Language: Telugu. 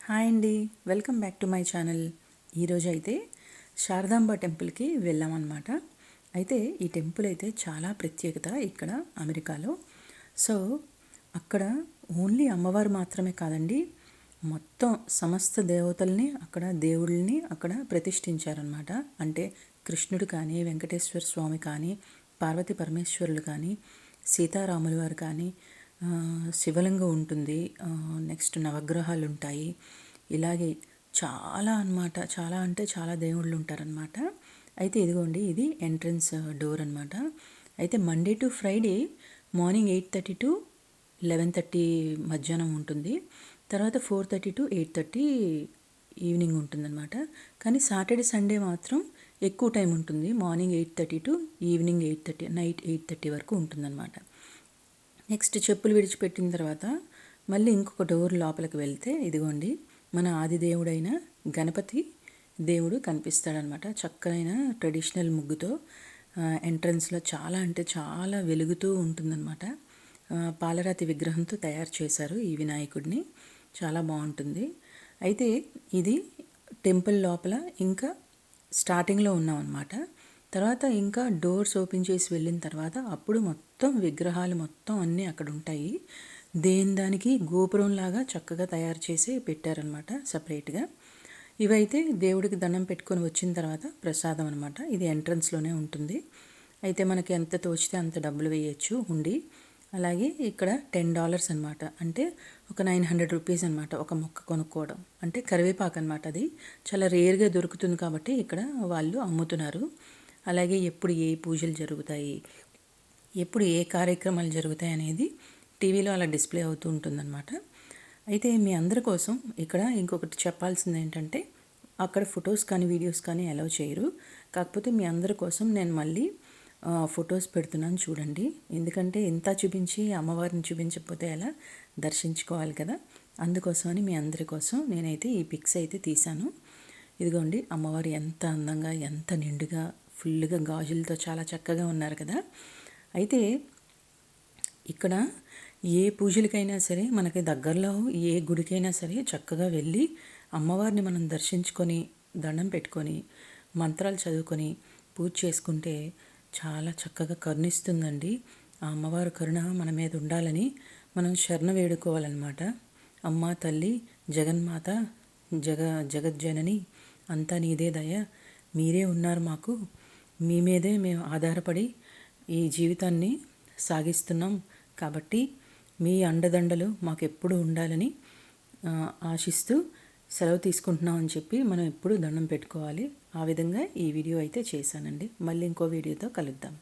హాయ్ అండి. Welcome back to my channel. ఈరోజు అయితే శారదాంబ టెంపుల్కి వెళ్ళామన్నమాట అయితే ఈ టెంపుల్ అయితే చాలా ప్రత్యేకత ఇక్కడ అమెరికాలో. సో అక్కడ ఓన్లీ అమ్మవారు మాత్రమే కాదండి మొత్తం సమస్త దేవతల్ని అక్కడ దేవుళ్ళని అక్కడ ప్రతిష్ఠించారనమాట అంటే కృష్ణుడు కానీ వెంకటేశ్వర స్వామి కానీ పార్వతి పరమేశ్వరులు కానీ సీతారాములు వారు కానీ శివలింగం ఉంటుంది. నెక్స్ట్ నవగ్రహాలు ఉంటాయి ఇలాగే చాలా అనమాట చాలా అంటే చాలా దేవుళ్ళు ఉంటారనమాట అయితే ఇదిగోండి ఇది ఎంట్రన్స్ డోర్ అనమాట అయితే Monday to Friday morning eight thirty to eleven thirty మధ్యాహ్నం ఉంటుంది. తర్వాత four thirty to eight thirty evening ఉంటుందన్నమాట. కానీ సాటర్డే సండే మాత్రం ఎక్కువ టైం ఉంటుంది. Morning eight thirty to evening eight thirty night eight thirty వరకు ఉంటుందన్నమాట. నెక్స్ట్ చెప్పులు విడిచిపెట్టిన తర్వాత మళ్ళీ ఇంకొక డోర్ లోపలికి వెళ్తే ఇదిగోండి మన ఆదిదేవుడైన గణపతి దేవుడు కనిపిస్తాడనమాట. చక్కనైన ట్రెడిషనల్ ముగ్గుతో ఎంట్రన్స్లో చాలా అంటే చాలా వెలుగుతూ ఉంటుందన్నమాట పాలరాతి విగ్రహంతో తయారు చేశారు ఈ వినాయకుడిని. చాలా బాగుంటుంది. అయితే ఇది టెంపుల్ లోపల ఇంకా స్టార్టింగ్లో ఉన్నాం అనమాట తర్వాత ఇంకా డోర్స్ ఓపెన్ చేసి వెళ్ళిన తర్వాత అప్పుడు మొత్తం విగ్రహాలు మొత్తం అన్నీ అక్కడ ఉంటాయి. దేని దానికి? గోపురంలాగా చక్కగా తయారు చేసి పెట్టారనమాట సపరేట్గా. ఇవైతే దేవుడికి దండం పెట్టుకొని వచ్చిన తర్వాత ప్రసాదం అనమాట ఇది ఎంట్రన్స్లోనే ఉంటుంది. అయితే మనకి ఎంత తోచితే అంత డబ్బులు వేయచ్చు ఉండి. అలాగే ఇక్కడ టెన్ డాలర్స్ అనమాట అంటే ఒక నైన్ హండ్రెడ్ రూపీస్ అనమాట ఒక మొక్క కొనుక్కోవడం. అంటే కరివేపాకు అనమాట అది. చాలా రేర్గా దొరుకుతుంది కాబట్టి ఇక్కడ వాళ్ళు అమ్ముతున్నారు. అలాగే ఎప్పుడు ఏ పూజలు జరుగుతాయి ఎప్పుడు ఏ కార్యక్రమాలు జరుగుతాయి అనేది టీవీలో అలా డిస్ప్లే అవుతూ ఉంటుందన్నమాట. అయితే మీ అందరి కోసం ఇక్కడ ఇంకొకటి చెప్పాల్సింది ఏంటంటే అక్కడ ఫొటోస్ కానీ వీడియోస్ కానీ అలౌ చేయరు. కాకపోతే మీ అందరి కోసం నేను మళ్ళీ ఫొటోస్ పెడుతున్నాను చూడండి. ఎందుకంటే ఇంత చూపించి అమ్మవారిని చూపించకపోతే ఎలా దర్శించుకోవాలి కదా? అందుకోసమని మీ అందరి కోసం నేనైతే ఈ పిక్స్ అయితే తీశాను. ఇదిగోండి అమ్మవారు ఎంత అందంగా ఎంత నిండుగా ఫుల్గా గాజులతో చాలా చక్కగా ఉన్నారు కదా. అయితే ఇక్కడ ఏ పూజలకైనా సరే మనకి దగ్గరలో ఏ గుడికైనా సరే చక్కగా వెళ్ళి అమ్మవారిని మనం దర్శించుకొని దండం పెట్టుకొని మంత్రాలు చదువుకొని పూజ చేసుకుంటే చాలా చక్కగా కరుణిస్తుందండి. ఆ అమ్మవారి కరుణ మన మీద ఉండాలని మనం శరణ వేడుకోవాలన్నమాట. అమ్మ తల్లి జగన్మాత జగ జగజ్జనని అంతా నీదే దయ. మీరే ఉన్నారు మాకు. మీ మీదే మేము ఆధారపడి ఈ జీవితాన్ని సాగిస్తున్నాం. కాబట్టి మీ అండదండలు మాకు ఎప్పుడు ఉండాలని ఆశిస్తూ సెలవు తీసుకుంటున్నాం అని చెప్పి మనం ఎప్పుడు దండం పెట్టుకోవాలి. ఆ విధంగా ఈ వీడియో అయితే చేశానండి. మళ్ళీ ఇంకో వీడియోతో కలుద్దాం.